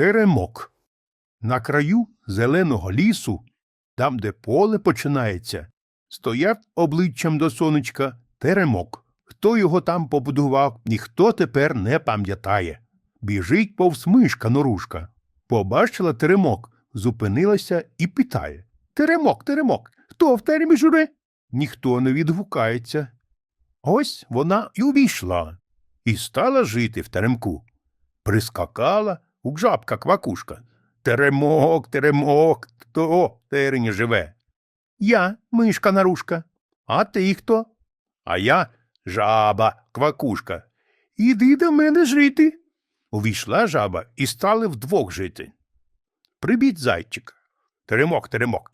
Теремок. На краю зеленого лісу, там, де поле починається, стояв обличчям до сонечка теремок. Хто його там побудував, ніхто тепер не пам'ятає. Біжить повз мишка норушка. Побачила теремок, зупинилася і питає Теремок, теремок, хто в теремі журе? Ніхто не відгукається. Ось вона й увійшла і стала жити в теремку. Прискакала у жабка квакушка. Теремок, теремок, хто в терені живе? Я, мишка нарушка. А ти хто? А я жаба, квакушка. Іди до мене жити. Увійшла жаба і стали вдвох жити. Прибіть зайчик. Теремок, теремок.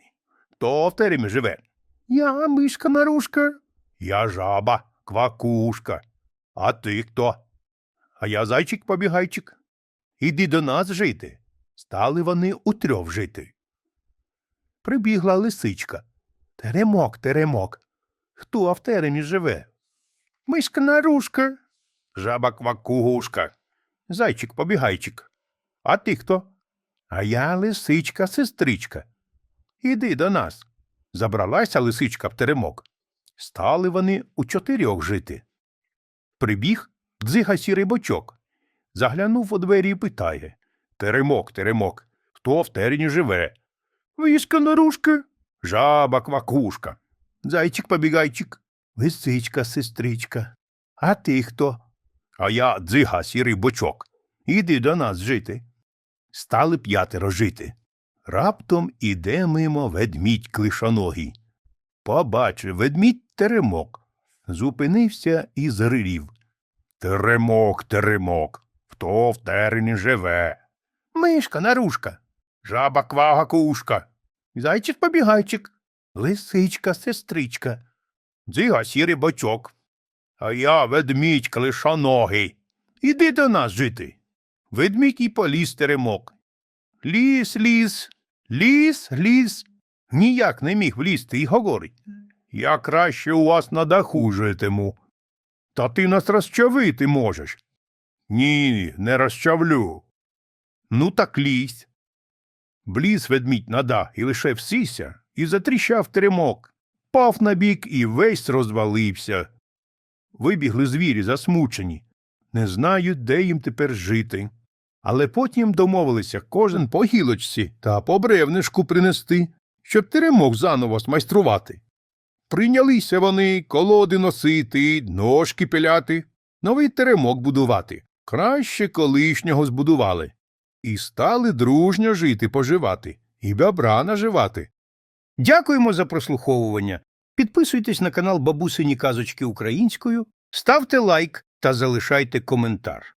Хто в теремі живе? Я, мишка нарушка. Я жаба, квакушка. А ти хто? А я зайчик побігайчик. Іди до нас жити. Стали вони утрьох жити. Прибігла лисичка. Теремок, теремок. Хто в теремі живе? Мишка нарушка. Жаба квакушка. Зайчик побігайчик. А ти хто? А я лисичка, сестричка. Іди до нас. Забралася лисичка в теремок. Стали вони у чотирьох жити. Прибіг дзига сірий бочок. Заглянув у двері і питає Теремок, теремок, хто в терені живе? Вишка нарушка, жаба квакушка, зайчик побігайчик, лисичка, сестричка. А ти хто? А я дзига сірий бочок. Іди до нас жити. Стали п'ятеро жити. Раптом іде мимо ведмідь клишоногий. Побачив ведмідь теремок. Зупинився і зарирів. Теремок, теремок, хто в терені живе? Мишка, нарушка, жаба квагакушка, зайчик побігайчик, лисичка, сестричка, дзига сірий бочок. А я ведмідь клишоногий. Іди до нас жити. Ведмідь і поліз теремок. Ліс, ліс, ліс, ліс. Ніяк не міг влізти і говорить. Я краще у вас на даху житиму. Та ти нас розчавити можеш. Ні, не розчавлю. Ну так лізь. Бліз ведмідь на дах і лише всіся, і затріщав теремок, пав на бік і весь розвалився. Вибігли звірі засмучені, не знають, де їм тепер жити. Але потім домовилися кожен по гілочці та по бревнишку принести, щоб теремок заново смайструвати. Прийнялися вони колоди носити, ножки пиляти, новий теремок будувати. Краще колишнього збудували. І стали дружньо жити поживати, і бобра наживати. Дякуємо за прослуховування. Підписуйтесь на канал Бабусині Казочки Українською, ставте лайк та залишайте коментар.